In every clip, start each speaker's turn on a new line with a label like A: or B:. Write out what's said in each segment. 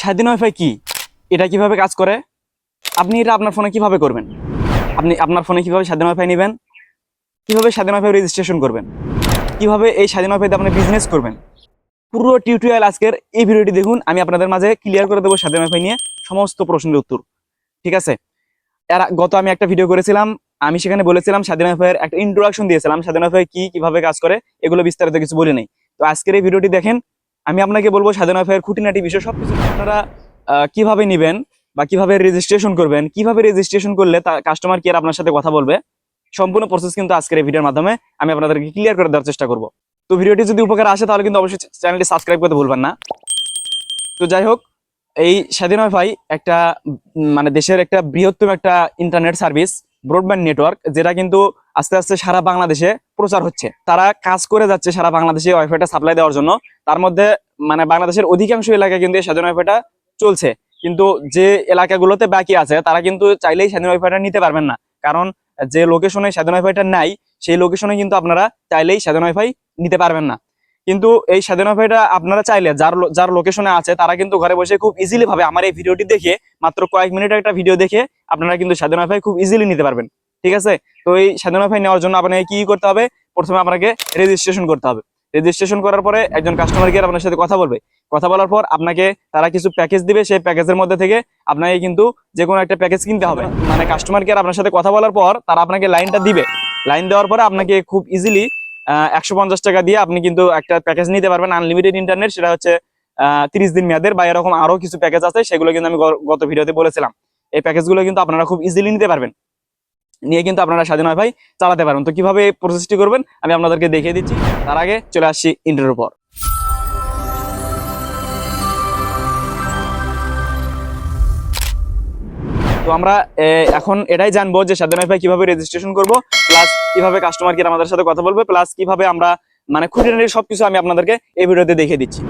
A: স্বাধীন ওয়াইফাই কি এটা কীভাবে কাজ করে? আপনি এটা আপনার ফোনে কীভাবে করবেন? আপনি আপনার ফোনে কীভাবে স্বাধীন ওয়াইফাই নেবেন? কীভাবে স্বাধীন ওয়াইফাই রেজিস্ট্রেশন করবেন? কীভাবে এই স্বাধীন ওয়াইফাইতে আপনি বিজনেস করবেন? পুরো টিউটোরিয়াল আজকের এই ভিডিওটি দেখুন, আমি আপনাদের মাঝে ক্লিয়ার করে দেবো স্বাধীন ওয়াইফাই নিয়ে সমস্ত প্রশ্নের উত্তর। ঠিক আছে? এর গত আমি একটা ভিডিও করেছিলাম, আমি সেখানে বলেছিলাম স্বাধীন ওয়াইফাইয়ের একটা ইন্ট্রোডাকশন দিয়েছিলাম স্বাধীন ওয়াইফাই কি কীভাবে কাজ করে, এগুলো বিস্তারিত কিছু বলি নেই। তো আজকের এই ভিডিওটি দেখেন আমি আপনাকে বলব স্বাধীন ওয়াইফাইয়ের খুঁটিনাটি বিষয় সবকিছু আপনারা আহ, কীভাবে নেবেন বা কীভাবে রেজিস্ট্রেশন করবেন কীভাবে রেজিস্ট্রেশন করলে কাস্টমার কেয়ার আপনার সাথে কথা বলবে সম্পূর্ণ প্রসেস কিন্তু আজকের এই ভিডিওর মাধ্যমে আমি আপনাদেরকে ক্লিয়ার করে দেওয়ার চেষ্টা করব। তো ভিডিওটি যদি উপকার আসে তাহলে কিন্তু অবশ্যই চ্যানেলটি সাবস্ক্রাইব করতে ভুলবেন না। তো যাই হোক এই স্বাধীন ওয়াইফাই একটা মানে দেশের একটা বৃহত্তম একটা ইন্টারনেট সার্ভিস ব্রডব্যান্ড নেটওয়ার্ক যেটা কিন্তু আস্তে আস্তে সারা বাংলাদেশে প্রচার হচ্ছে। তারা কাজ করে যাচ্ছে সারা বাংলাদেশে ওয়াইফাইটা সাপ্লাই দেওয়ার জন্য। তার মধ্যে মানে বাংলাদেশের অধিকাংশ এলাকায় কিন্তু এই স্বাধীন ওয়াইফাইটা চলছে। কিন্তু যে এলাকাগুলোতে বাকি আছে, তারা কিন্তু চাইলেই স্বাধীন ওয়াইফাইটা নিতে পারবেন না। কারণ যে লোকেশনে স্বাধীন ওয়াইফাইটা নাই, সেই লোকেশনে কিন্তু আপনারা চাইলেই স্বাধীন ওয়াইফাই নিতে পারবেন না। কিন্তু এই স্বাধীন ওয়াইফাইটা আপনারা চাইলে, যার যার লোকেশনে আছে, তারা কিন্তু ঘরে বসে খুব ইজিলি ভাবে, আমার এই ভিডিওটি দেখে মাত্র কয়েক মিনিটের একটা ভিডিও দেখে আপনারা কিন্তু স্বাধীন ওয়াইফাই খুব ইজিলি নিতে পারবেন। ঠিক আছে? তো এই স্বাধীন ওয়াইফাই নেওয়ার জন্য আপনাকে কি করতে হবে? প্রথমে আপনাকে রেজিস্ট্রেশন করতে হবে। রেজিস্ট্রেশন করার পরে একজন কাস্টমার কেয়ার আপনার সাথে কথা বলবে। কথা বলার পর আপনাকে তারা কিছু প্যাকেজ দিবে, সেই প্যাকেজের মধ্যে থেকে আপনাকে কিন্তু যে কোনো একটা প্যাকেজ কিনতে হবে। মানে কাস্টমার কেয়ার আপনার সাথে কথা বলার পর তারা আপনাকে লাইনটা দিবে। লাইন দেওয়ার পরে আপনাকে খুব ইজিলি একশো পঞ্চাশ টাকা দিয়ে আপনি কিন্তু একটা প্যাকেজ নিতে পারবেন। আনলিমিটেড ইন্টারনেট সেটা হচ্ছে তিরিশ দিন মেয়াদের বা এরকম আরও কিছু প্যাকেজ আছে, সেগুলো কিন্তু আমি গত ভিডিওতে বলেছিলাম। এই প্যাকেজগুলো কিন্তু আপনারা খুব ইজিলি নিতে পারবেন। নিয়ে কিন্তু আপনারা স্বাধীন ভাই চালাতে পারবেন তো কীভাবে প্রসেসটি করবেন, আমি আপনাদেরকে দেখিয়ে দিচ্ছি। তার আগে চলে আসছি ইন্টারভিউর পর। তো আমরা এখন এটাই জানব যে স্বাধীন ভাই কীভাবে রেজিস্ট্রেশন করব প্লাস কীভাবে কাস্টমার কেয়ার আমাদের সাথে কথা বলবে প্লাস কীভাবে আমরা মানে খুঁটিনাটি সবকিছু আমি আপনাদেরকে এই ভিডিওতে দেখিয়ে দিচ্ছি।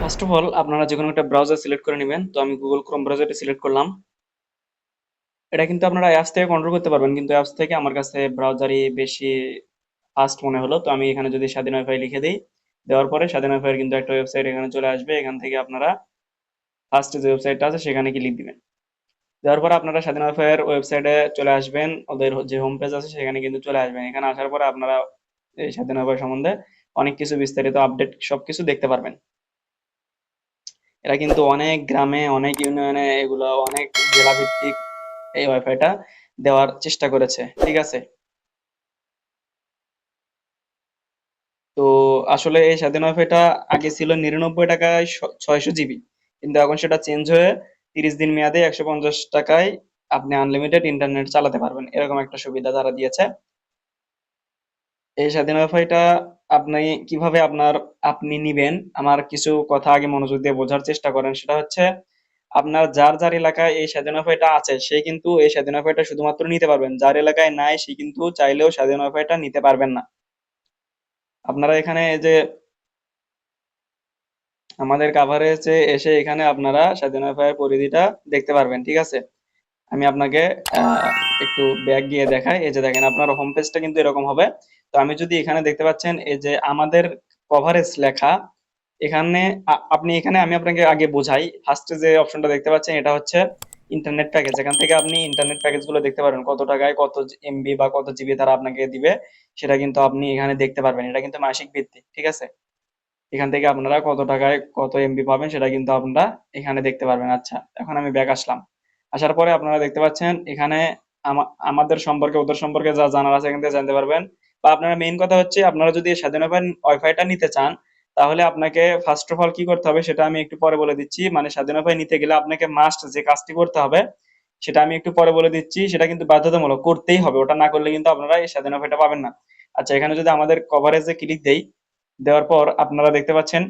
B: ফার্স্ট অফ অল আপনারা যে কোনো একটা ব্রাউজার সিলেক্ট করে নেবেন। তো আমি গুগল ক্রোম ব্রাউজারটি সিলেক্ট করলাম। এটা কিন্তু আপনারা অ্যাপস থেকে কন্ট্রোল করতে পারবেন, কিন্তু অ্যাপস থেকে আমার কাছে ব্রাউজারই বেশি ফাস্ট মনে হলো। তো আমি এখানে যদি স্বাধীন ওয়াইফাই লিখে দিই, দেওয়ার পরে স্বাধীন ওয়াইফাইয়ের কিন্তু একটা ওয়েবসাইট এখানে চলে আসবে। এখান থেকে আপনারা ফার্স্ট যে ওয়েবসাইটটা আছে, সেখানে ক্লিক দিবেন। দেওয়ার পরে আপনারা স্বাধীন ওয়াইফাইয়ের ওয়েবসাইটে চলে আসবেন। ওদের যে হোম পেজ আছে, সেখানে কিন্তু চলে আসবেন। এখানে আসার পরে আপনারা এই স্বাধীন ওয়াইফাই সম্বন্ধে অনেক কিছু বিস্তারিত আপডেট সবকিছু দেখতে পারবেন। এরা কিন্তু অনেক গ্রামে, অনেক ইউনিয়নে এগুলো, অনেক জেলা ভিত্তিক এই ওয়াইফাইটা দেওয়ার চেষ্টা করেছে, ঠিক আছে? তো আসলে এই স্বাধীন ওয়াইফাইটা আগে ছিল নিরানব্বই টাকায় ছয়শো জিবি, কিন্তু এখন সেটা চেঞ্জ হয়ে তিরিশ দিন মেয়াদে একশো পঞ্চাশ টাকায় আপনি আনলিমিটেড ইন্টারনেট চালাতে পারবেন, এরকম একটা সুবিধা তারা দিয়েছে। এই স্বাধীন ওয়াইফাইটা আপনি কীভাবে আপনার, আপনি নিবেন? আমার কিছু কথা আগে মনোযোগ দিয়ে বোঝার চেষ্টা করেন, সেটা হচ্ছে আপনার যার যার এলাকায় এই স্বাধীন ওয়াইফাইটা আছে, সে কিন্তু এই স্বাধীন ওয়াইফাইটা শুধুমাত্র নিতে পারবেন। যার এলাকায় নাই, সে কিন্তু চাইলেও স্বাধীন ওয়াইফাইটা নিতে পারবেন না। আপনারা এখানে যে আমাদের কাভারেজে এসে এখানে আপনারা স্বাধীন ওয়াইফাই পরিধিটা দেখতে পারবেন, ঠিক আছে? আমি আপনাকে একটু ব্যাক গিয়ে দেখাই। এই যে দেখেন, আপনার হোম পেজটা কিন্তু এরকম হবে। তো আমি যদি এখানে দেখতে পাচ্ছেন, এই যে আমাদের কভারেজ লেখা এখানে আপনি এখানে, আমি আপনাকে আগে বোঝাই। ফার্স্টে যে অপশনটা দেখতে পাচ্ছেন, এটা হচ্ছে ইন্টারনেট প্যাকেজ এখান থেকে আপনি ইন্টারনেট প্যাকেজগুলো দেখতে পারবেন, কত টাকায় কত এমবি বা কত জিবি তারা আপনাকে দিবে, সেটা কিন্তু আপনি এখানে দেখতে পারবেন। এটা কিন্তু মাসিক ভিত্তিক ঠিক আছে? এখান থেকে আপনারা কত টাকায় কত এমবি পাবেন, সেটা কিন্তু আপনারা এখানে দেখতে পারবেন। আচ্ছা এখন আমি ব্যাক আসলাম। আসার পরে আপনারা দেখতে পাচ্ছেন, এখানে আমা- আমাদের সম্পর্কে, ওদের সম্পর্কে যা জানার আছে, এখান থেকে জানতে পারবেন। বা আপনারা মেইন কথা হচ্ছে, আপনারা যদি স্বাধীন ওয়াইফাইটা নিতে চান তাহলে আপনাকে ফার্স্ট অফ অল কি করতে হবে সেটা আমি একটু পরে বলে দিচ্ছি। মানে স্বাধীন ওয়াইফাই নিতে গেলে আপনাকে মাস্ট যে কাজটি করতে হবে, সেটা আমি একটু পরে বলে দিচ্ছি। সেটা কিন্তু বাধ্যতামূলক করতেই হবে, ওটা না করলে কিন্তু আপনারা এই স্বাধীন ওয়াইফাইটা পাবেন না। আচ্ছা এখানে যদি আমাদের কভারেজে ক্লিক দেই, দেওয়ার পর আপনারা দেখতে পাচ্ছেন,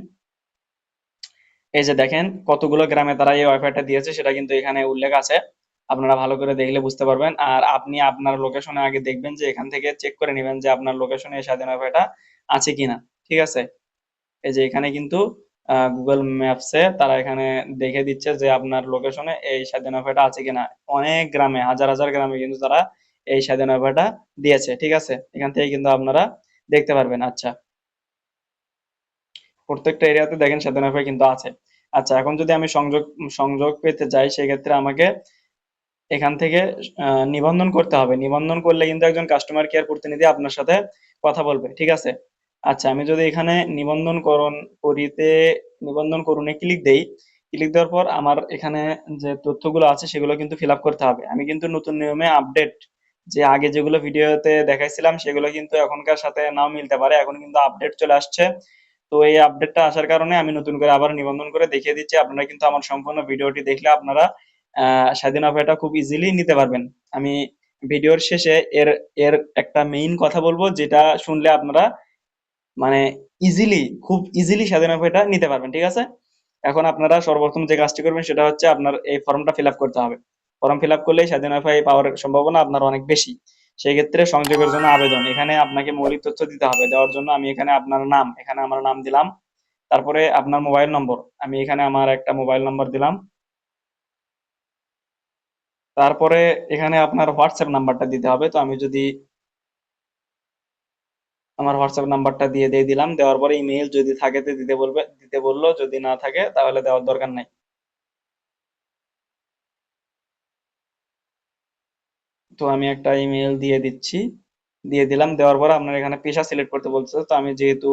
B: এই যে দেখেন কতগুলো গ্রামে তারা এই ওয়াইফাইটা দিয়েছে, সেটা কিন্তু এখানে উল্লেখ আছে। আপনারা ভালো করে দেখলে বুঝতে পারবেন। আর আপনি আপনার লোকেশনে আগে দেখবেন যে এখান থেকে চেক করে নেবেন যে আপনার লোকেশনে এই স্বাধীন ওয়াইফাইটা আছে কিনা। ঠিক আছে? এই যে এখানে কিন্তু গুগল ম্যাপসে তারা এখানে দেখে দিচ্ছে যে আপনার লোকেশনে এই স্বাধীন ওয়াইফাইটা আছে কিনা। অনেক গ্রামে, হাজার হাজার গ্রামে কিন্তু তারা এই স্বাধীন ওয়াইফাইটা দিয়েছে, ঠিক আছে? এখান থেকে কিন্তু আপনারা দেখতে পারবেন আচ্ছা। প্রত্যেকটা এরিয়াতে দেখেন স্বাধীন ওয়াইফাই কিন্তু আছে। আচ্ছা এখন যদি আমি সংযোগ সংযোগ পেতে চাই সেক্ষেত্রে আমাকে এখান থেকে নিবন্ধন করতে হবে। নিবন্ধন করলে কিন্তু একজন কাস্টমার কেয়ার প্রতিনিধি আপনার সাথে কথা বলবে, ঠিক আছে? আচ্ছা আমি যদি এখানে নিবন্ধন করণ করিতে, নিবন্ধন করুনে ক্লিক দেই ক্লিক দেওয়ার পর আমার এখানে যে তথ্যগুলো আছে সেগুলো কিন্তু ফিল করতে হবে। আমি কিন্তু নতুন নিয়মে আপডেট যে আগে যেগুলো ভিডিওতে দেখাইছিলাম সেগুলো কিন্তু এখনকার সাথে নাও মিলতে পারে, এখন কিন্তু আপডেট চলে আসছে। তো এই আপডেটটা আসার কারণে আমি নতুন করে আবার নিবন্ধন করে দেখিয়ে দিচ্ছি, আপনারা কিন্তু আমার সম্পূর্ণ ভিডিওটি দেখলে আপনারা স্বাধীন অফারটা খুব ইজিলি নিতে পারবেন। আমি ভিডিওর শেষে এর এর একটা মেইন কথা বলব, যেটা শুনলে আপনারা মানে ইজিলি খুব ইজিলি স্বাধীন অফারটা নিতে পারবেন, ঠিক আছে? এখন আপনারা সর্বপ্রথম যে কাজটি করবেন সেটা হচ্ছে আপনার এই ফর্মটা ফিল করতে হবে। ফর্ম ফিল আপ করলেই স্বাধীন ওয়াইফাই পাওয়ার সম্ভাবনা আপনার অনেক বেশি। সেই ক্ষেত্রে সংযোগের জন্য আবেদন। এখানে আপনাকে মৌলিক তথ্য দিতে হবে। দেওয়ার জন্য আমি এখানে আপনার নাম, এখানে আমার নাম দিলাম। তারপরে আপনার মোবাইল নম্বর। আমি এখানে আমার একটা মোবাইল নম্বর দিলাম। তারপরে এখানে আপনার হোয়াটসঅ্যাপ নাম্বারটা দিতে হবে। তো আমি যদি আমার হোয়াটসঅ্যাপ নাম্বারটা দিয়ে দিয়ে দিলাম। দেওয়ার পরে ইমেল যদি থাকে তো দিতে বলবে, দিতে বলল, যদি না থাকে তাহলে দেওয়ার দরকার নাই। তো আমি একটা ইমেল দিয়ে দিচ্ছি। দিয়ে দিলাম। দেওয়ার পর আপনার এখানে পেশা সিলেক্ট করতে বলছে তো আমি যেহেতু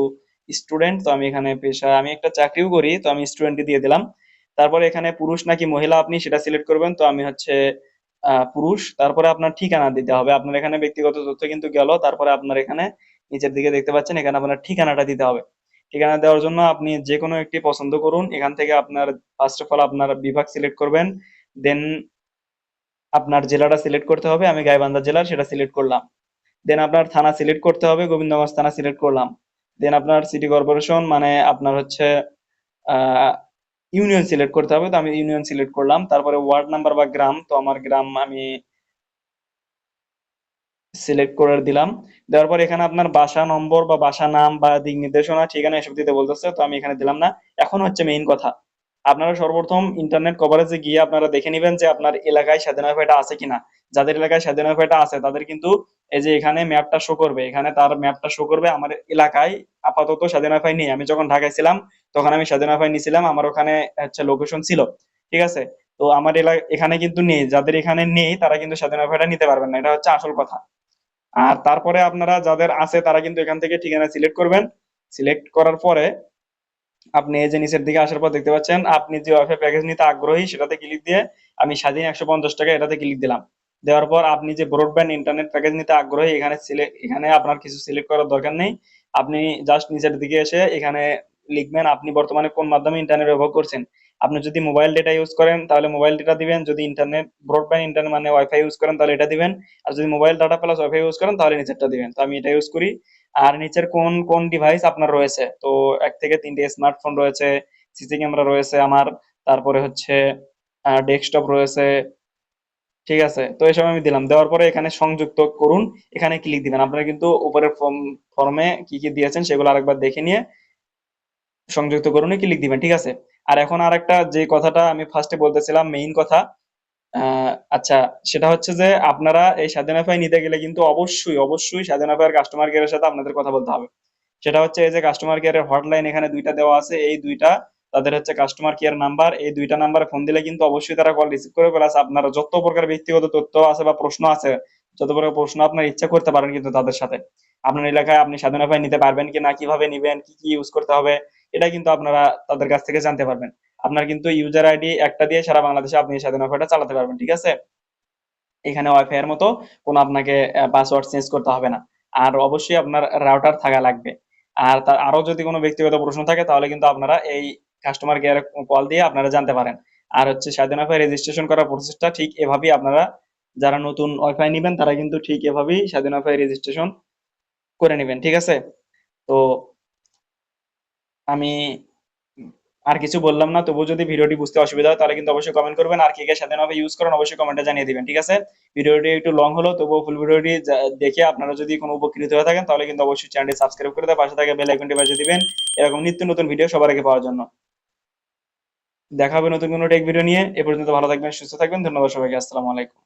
B: স্টুডেন্ট তো আমি এখানে পেশা, আমি একটা চাকরিও করি, তো আমি স্টুডেন্টই দিয়ে দিলাম। তারপরে এখানে পুরুষ নাকি মহিলা আপনি সেটা সিলেক্ট করবেন। তো আমি হচ্ছে পুরুষ। তারপরে আপনার ঠিকানা দিতে হবে। আপনার এখানে ব্যক্তিগত তথ্য কিন্তু গেল। তারপরে আপনার এখানে নিচের দিকে দেখতে পাচ্ছেন, এখানে আপনার ঠিকানাটা দিতে হবে। ঠিকানা দেওয়ার জন্য আপনি যে কোনো একটি পছন্দ করুন, এখান থেকে আপনার ফার্স্ট অফ অল আপনার বিভাগ সিলেক্ট করবেন দেন আপনার জেলাটা সিলেক্ট করতে হবে, আমি গাইবান্ধা জেলার সেটা সিলেক্ট করলাম। দেন আপনার থানা সিলেক্ট করতে হবে, গোবিন্দগঞ্জ থানা সিলেক্ট করলাম। দেন আপনার সিটি কর্পোরেশন মানে আপনার হচ্ছে ইউনিয়ন সিলেক্ট করতে হবে, তো আমি ইউনিয়ন সিলেক্ট করলাম। তারপরে ওয়ার্ড নাম্বার বা গ্রাম, তো আমার গ্রাম আমি সিলেক্ট করে দিলাম। দেওয়ার পর এখানে আপনার বাসা নম্বর বা বাসা নাম বা দিক নির্দেশনা, ঠিকানা এসব দিতে বলতেছে, তো আমি এখানে দিলাম না। এখন হচ্ছে মেইন কথা। আপনারা সর্বপ্রথম ইন্টারনেট কভারেজে গিয়ে আপনারা দেখে নেবেন যে আপনার এলাকায় স্বাধীন ওয়াইফাইটা আছে কিনা। যাদের এলাকায় স্বাধীন ওয়াইফাইটা আছে, তাদের কিন্তু এই যে এখানে ম্যাপটা শো করবে, এখানে তার ম্যাপটা শো করবে, আমার এলাকায় আপাতত স্বাধীন ওয়াইফাই নেই। আমি যখন ঢাকায় ছিলাম, তখন আমি স্বাধীন ওয়াইফাই নিয়েছিলাম আমার ওখানে হচ্ছে লোকেশন ছিল। ঠিক আছে? তো আমার এলাকা এখানে কিন্তু নেই। যাদের এখানে নেই, তারা কিন্তু স্বাধীন ওয়াইফাইটা নিতে পারবেন না। এটা হচ্ছে আসল কথা। আর তারপরে আপনারা যাদের আছে, তারা কিন্তু এখান থেকে ঠিকানা সিলেক্ট করবেন। সিলেক্ট করার পরে আপনি এই যে নিচের দিকে আসার পর দেখতে পাচ্ছেন, আপনি যে ওয়াইফাই প্যাকেজ নিতে আগ্রহী, সেটাতে ক্লিক দিয়ে আমি স্বাধীন একশো পঞ্চাশ টাকা এটাতে ক্লিক দিলাম। দেওয়ার পর আপনি যে ব্রডব্যান্ড ইন্টারনেট প্যাকেজ নিতে আগ্রহী, এখানে এখানে আপনার কিছু সিলেক্ট করার দরকার নেই। আপনি জাস্ট নিচের দিকে এসে এখানে লিখবেন, আপনি বর্তমানে কোন মাধ্যমে ইন্টারনেট ব্যবহার করছেন। আপনি যদি মোবাইল ডেটা ইউজ করেন, তাহলে মোবাইল ডেটা দিবেন। যদি ইন্টারনেট ব্রডব্যান্ড ইন্টারনেট মানে ওয়াইফাই ইউজ করেন, তাহলে এটা দিবেন। আর যদি mobile data plus wifi use করেন, তাহলে নিচেরটা দিবেন। তো আমি এটা ইউজ করি। আর নিচের কোন কোন ডিভাইস আপনার রয়েছে? তো এক থেকে তিনটে স্মার্টফোন রয়েছে সিসি ক্যামেরা রয়েছে আমার। তারপরে হচ্ছে ডেস্কটপ রয়েছে। ঠিক আছে? তো এসব আমি দিলাম। দেওয়ার পরে এখানে সংযুক্ত করুন। এখানে ক্লিক দিবেন। আপনারা কিন্তু উপরের ফর্ম কি কি দিয়েছেন, সেগুলো আরেকবার দেখে নিয়ে সংযুক্ত করুন ক্লিক দিবেন। ঠিক আছে? আর এখন আর একটা যে কথাটা আমি ফার্স্টে বলতেছিলাম মেইন কথা আচ্ছা সেটা হচ্ছে যে আপনারা এই স্বাধীন এফআই নিতে গেলে কিন্তু অবশ্যই অবশ্যই স্বাধীন এফআই কাস্টমার কেয়ারের সাথে আপনাদের কথা বলতে হবে। সেটা হচ্ছে এই যে কাস্টমার কেয়ারের হটলাইন এখানে দুইটা দেওয়া আছে, এই দুইটা তাদের হচ্ছে কাস্টমার কেয়ার নাম্বার এই দুইটা নাম্বারে ফোন দিলে কিন্তু অবশ্যই তারা কল রিসিভ করে প্লাস আপনারা যত প্রকার ব্যক্তিগত তথ্য আছে বা প্রশ্ন আছে, যত প্রকার প্রশ্ন আপনার ইচ্ছা করতে পারেন কিন্তু তাদের সাথে। আপনার এলাকায় আপনি স্বাধীন এফআই নিতে পারবেন কিনা, কীভাবে নিবেন, কি কি ইউজ করতে হবে এটা কিন্তু আপনারা তাদের কাছ থেকে জানতে পারবেন। আপনার কিন্তু ইউজার আইডি একটা দিয়ে সারা বাংলাদেশে আপনি স্বাধীন ওয়াইফাইটা চালাতে পারবেন, ঠিক আছে? এখানে ওয়াইফাই এর মতো কোনো আপনাকে পাসওয়ার্ড চেঞ্জ করতে হবে না। আর অবশ্যই আপনার রাউটার থাকা লাগবে। আর তার আরও যদি কোনো ব্যক্তিগত প্রশ্ন থাকে, তাহলে কিন্তু আপনারা এই কাস্টমার কেয়ার কল দিয়ে আপনারা জানতে পারেন। আর হচ্ছে স্বাধীন ওয়াইফাই রেজিস্ট্রেশন করার প্রসেসটা ঠিক এভাবেই আপনারা যারা নতুন ওয়াইফাই নেবেন, তারা কিন্তু ঠিক এভাবেই স্বাধীন ওয়াইফাই রেজিস্ট্রেশন করে নেবেন, ঠিক আছে? তো আমি আর কিছু বললাম না তবু যদি ভিডিওটি বুঝতে অসুবিধা হয়, তাহলে কিন্তু অবশ্যই কমেন্ট করবেন। আর কে কে স্বাধীনভাবে ইউজ করেন, অবশ্যই কমেন্টে জানিয়ে দিবেন, ঠিক আছে? ভিডিওটি একটু লং হলো, তবুও ফুল ভিডিওটি দেখে আপনারা যদি কোনো উপকৃত হয়ে থাকেন, তাহলে কিন্তু অবশ্যই চ্যানেলটি সাবস্ক্রাইব করে দেয় পাশে থাকা বেল আইকনটি বাজিয়ে দিবেন। এরকম নিত্য নতুন ভিডিও সবার আগে পাওয়ার জন্য। দেখা হবে নতুন কোনো টেক ভিডিও নিয়ে। এ পর্যন্ত ভালো থাকবেন, সুস্থ থাকবেন। ধন্যবাদ সবাইকে। আসসালামু আলাইকুম।